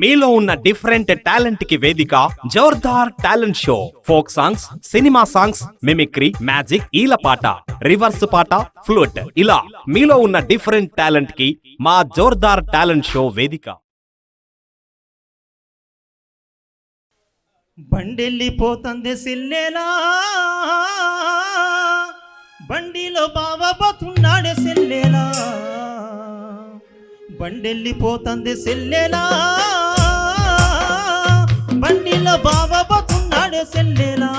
మీలో ఉన్న డిఫరెంట్ టాలెంట్కి వేదిక Jordar talent show. Folk songs cinema songs mimicry magic ఈల పాట రివర్స్ పాట ఫ్లూట్. ఇలా మీలో ఉన్న డిఫరెంట్ టాలెంట్కి మా జోర్దార్ టాలెంట్ షో వేదిక. బండెళ్ళిపోతుంది సిల్లెలా బండిలో బావ పోతున్నాడే సెల్లెలా బండెళ్ళిపోతుంది సెల్లెలా బండిలో బావ పోతున్నాడే సెల్లెలా.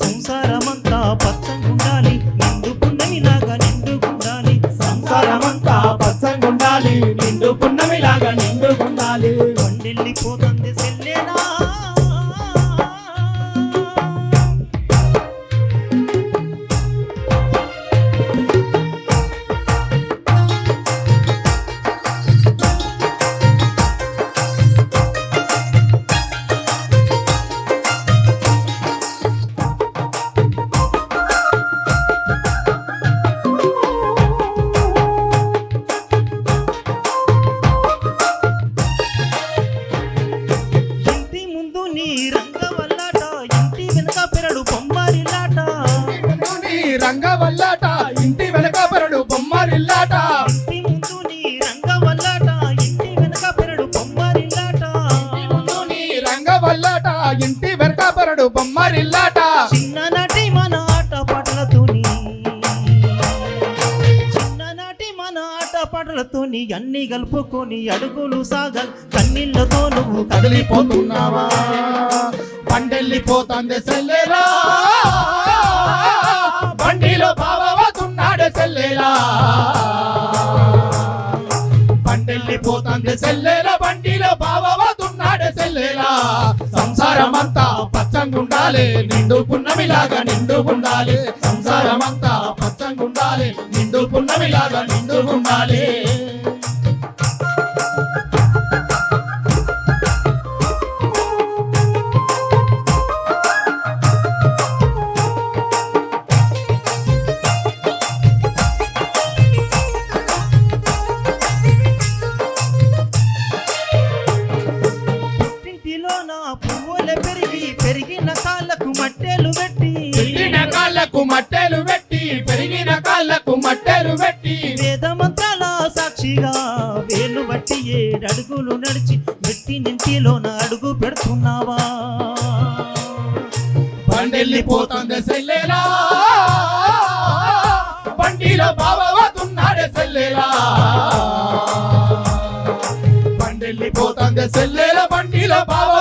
సంసారమంతా పచ్చగుండాలి ఇంటి వెనక పెరడు బొమ్మరిల్లాట చిన్ననాటి మన ఆట పాటలతోని చిన్ననాటి మన ఆట పాటలతోని అన్ని కలుపుకొని అడుగులు సాగల్. కన్నీళ్ళతో నువ్వు కదిలిపోతున్నావా? బండెళ్ళిపోతుంది సెల్లేలా. బండిలో బావవుతున్నాడే సెల్లేలా. బండెళ్ళిపోతుంది సెల్లేలా బండిలో సెల్లేలా సంసారమంతా పచ్చంగుండాలి నిండు పున్నమిలాగా నిండుగుండాలి సంసారమంతా పచ్చంగుండాలి నిండు పున్నమిలాగా నిండు ఉండాలి. పెరిగిన కాళ్ళకు మట్టెలు పెట్టి. పెరిగిన కాళ్ళకు మట్టెలు పెట్టి పెరిగిన కాళ్ళకు మట్టెలు పెట్టి. వేద మంత్రాల సాక్షిగా వేలు బట్టి ఏడడుగులు నడిచి మెట్టి నింటిలోన అడుగు పెడుతున్నావా? బండెళ్ళిపోతుంది సెల్లేలా? బండిలో బావవుతున్నాడే సెల్లేలా? బండెళ్ళిపోతుంది సెల్లేలా? బండిలో సెల్లేలా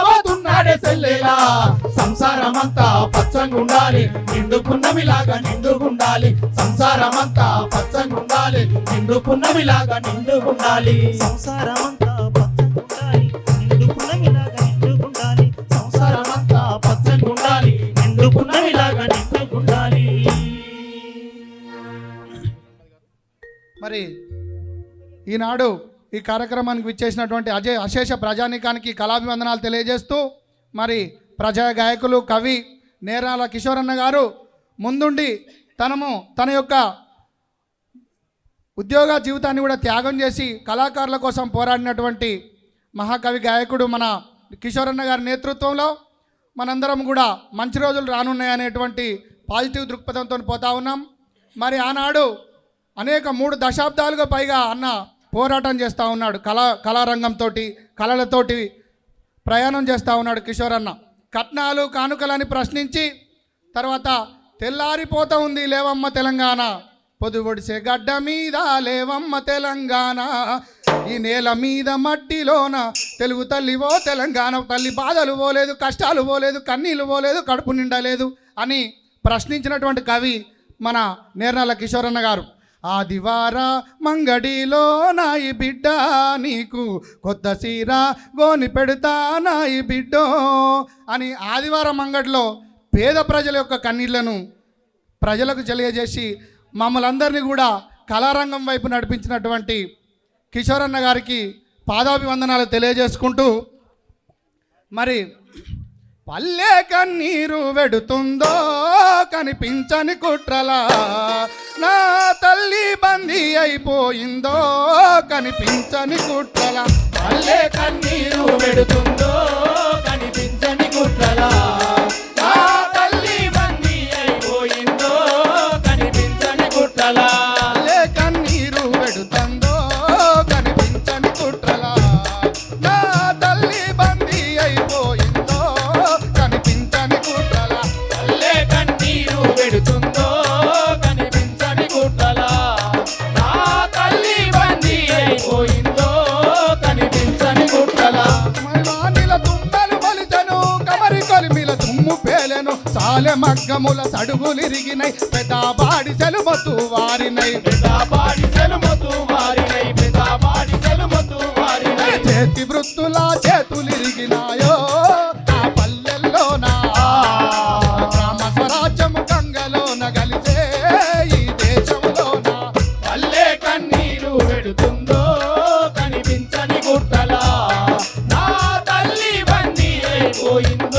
సంసారమంతా పచ్చంగుండాలి. నిండు పున్నమిలాగా నిండుగుండాలి. సంసారమంతా పచ్చంగుండాలి. నిండు పున్నమిలాగా నిండుగుండాలి. సంసారమంతా పచ్చగుండాలి. నిండు పున్నమిలాగా నిండుగుండాలి. సంసారమంతా పచ్చగుండాలి. నిండు పున్నమిలాగా నిండుగుండాలి. మరి ఈనాడు ఈ కార్యక్రమానికి విచ్చేసినటువంటి అజయ్ అశేష ప్రజానీకానికి కళాభివందనాలు తెలియజేస్తూ మరి ప్రజా గాయకులు కవి నేరాల కిషోరన్న గారు ముందుండి తనము తన యొక్క ఉద్యోగ జీవితాన్ని కూడా త్యాగం చేసి కళాకారుల కోసం పోరాడినటువంటి మహాకవి గాయకుడు మన కిషోరన్న గారి నేతృత్వంలో మనందరం కూడా మంచి రోజులు రానున్నాయనేటువంటి పాజిటివ్ దృక్పథంతో పోతా ఉన్నాం. మరి ఆనాడు అనేక మూడు దశాబ్దాలుగా పైగా అన్న పోరాటం చేస్తూ ఉన్నాడు. కళా కళారంగంతో కళలతోటి ప్రయాణం చేస్తూ ఉన్నాడు కిషోర్ అన్న కట్నాలు కానుకలని ప్రశ్నించి తర్వాత తెల్లారిపోతా ఉంది లేవమ్మ తెలంగాణ. పొదువొడిసే గడ్డ మీద లేవమ్మ తెలంగాణ. ఈ నేల మీద మట్టిలోన తెలుగు తల్లి ఓ తెలంగాణ. తల్లి బాధలు పోలేదు కష్టాలు పోలేదు కన్నీళ్ళు పోలేదు కడుపు నిండలేదు అని ప్రశ్నించినటువంటి కవి మన నేర్నల కిషోరన్న గారు. ఆదివార మంగడిలో నాయి బిడ్డ నీకు కొత్త సీర గోని పెడతా నాయి బిడ్డో అని ఆదివారం మంగడిలో పేద ప్రజల యొక్క కన్నీళ్ళను ప్రజలకు తెలియజేసి మమ్మల్ని అందరినీ కూడా కళారంగం వైపు నడిపించినటువంటి కిషోరన్న గారికి పాదాభివందనాలు తెలియజేసుకుంటూ మరి పల్లె కన్నీరు వెడుతుందో కనిపించని కుట్రలా? నా తల్లి బందీ అయిపోయిందో కనిపించని కుట్రలా? పల్లె కన్నీరు వెడుతుందో కనిపించని కుట్రలా? మగ్గముల సడుగులిరిగినై పెద్ద బాడి సెలుమతు వారినై. పెదాబాడి సెలుమతు వారినై పెదాబాడి సెలుమతు వారినై. చేతి వృత్తుల చేతులిరిగినాయో ఆ పల్లెల్లో నా గ్రామ స్వరాజ్యము గంగలోన గలిసే ఈ దేశంలోన? పల్లె కన్నీరు వెడుతుందో కనిపించని గుట్టలా? నా తల్లి బందీ అయిపోయిందో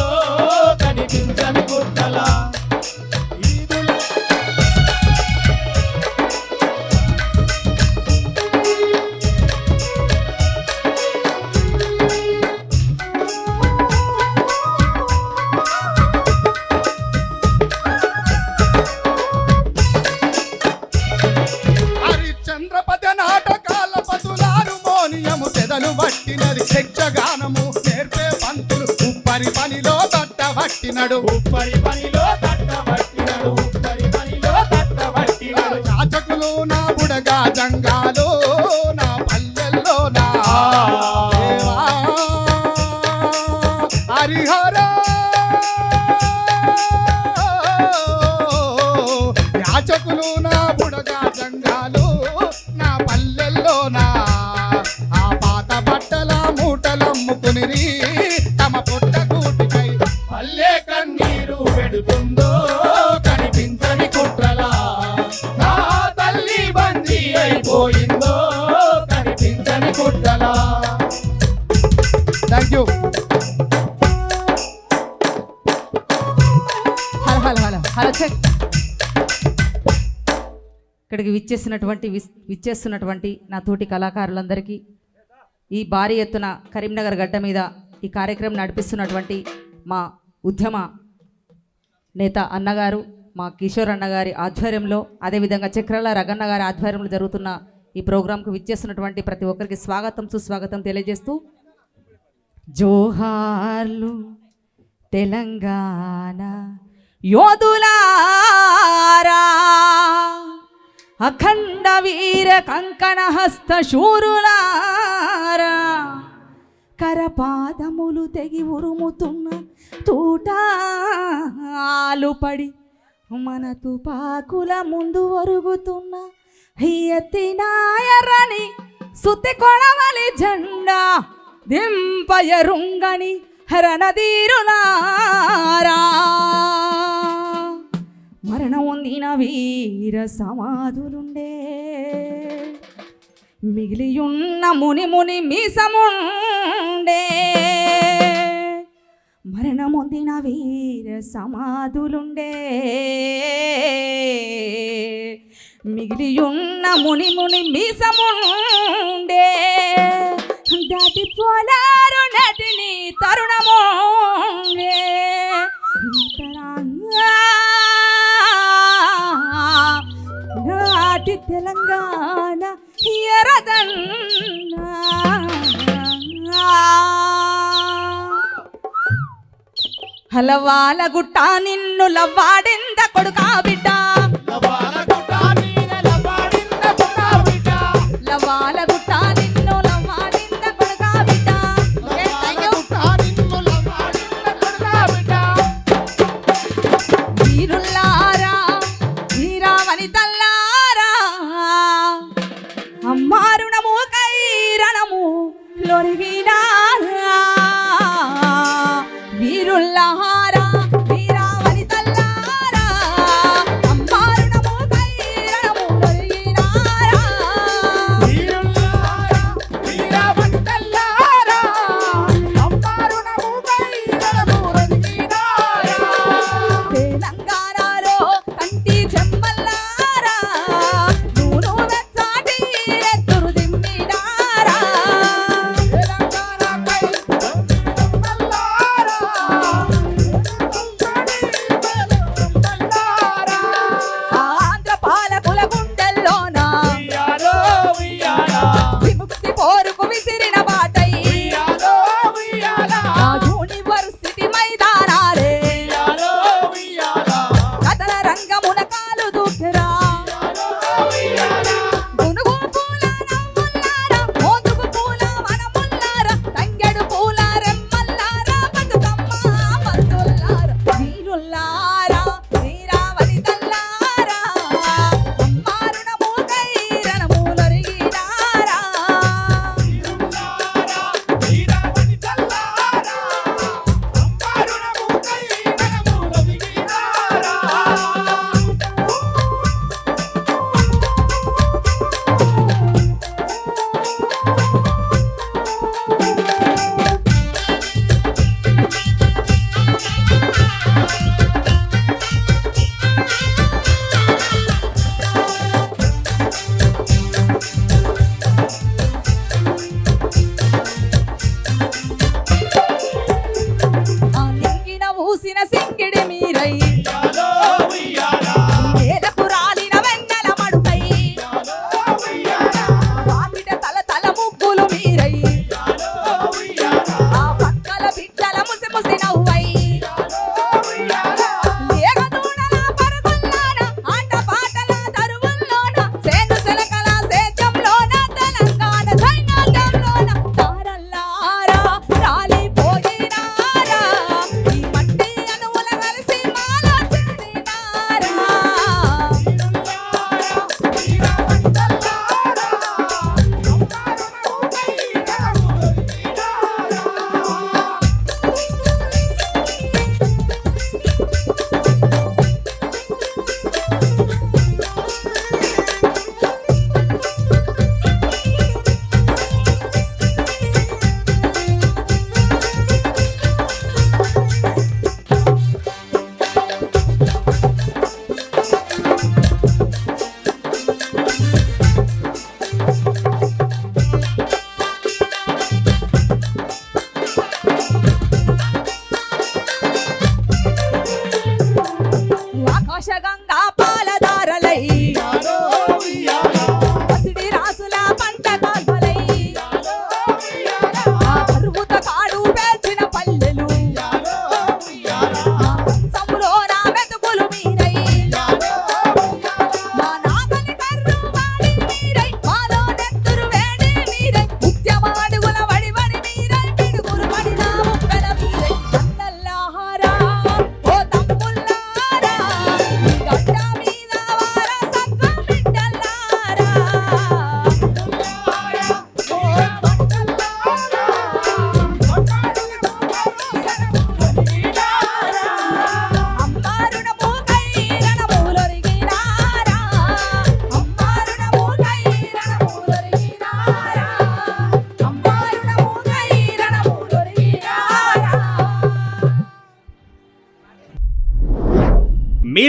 చెదలు పట్టినది యక్షగానము నేర్పే పంతులు ఉప్పరి పనిలో తట్ట పట్టినడు. ఉప్పరి పనిలో తట్టబట్టినడు ఉప్పరి పనిలో నా బుడగా జంగాలు నా పల్లెల్లో నా దేవా. హరిహర. యాచకులు నా హలో హలో హలో చెక్. ఇక్కడికి విచ్చేసినటువంటి విస్- విచ్చేస్తున్నటువంటి నా తోటి కళాకారులందరికీ ఈ భారీ ఎత్తున కరీంనగర్ గడ్డ మీద ఈ కార్యక్రమం నడిపిస్తున్నటువంటి మా ఉద్యమ నేత అన్నగారు మా కిషోర్ అన్నగారి ఆధ్వర్యంలో అదేవిధంగా చక్రాల రగన్న గారి ఆధ్వర్యంలో జరుగుతున్న ఈ ప్రోగ్రాంకు విచ్చేస్తున్నటువంటి ప్రతి ఒక్కరికి స్వాగతం సుస్వాగతం తెలియజేస్తూ జోహార్లు తెలంగాణ యోధులారా అఖండ వీర కంకణ హస్త శూరులారా కరపాదములు తెగి ఉరుముతున్న తూటాలు పడి మన తుపాకుల ముందు ఒరుగుతున్న ఎత్తినాయరని సుతి కొడవలి జెండా దింపయరుంగని హరణధీరులారా మరణం పొందిన వీర సమాధులుండే. మిగిలియున్న ముని ముని మీసముండే. మరణమొందిన వీర సమాధులుండే. మిగిలియున్న ముని ముని మీసముండే. దాటి పోలారు నటిని తరుణముండే. తరంగా హలవాల గుట్ట నిన్ను లవ్వాడింద కొడుకా బిడ్డ?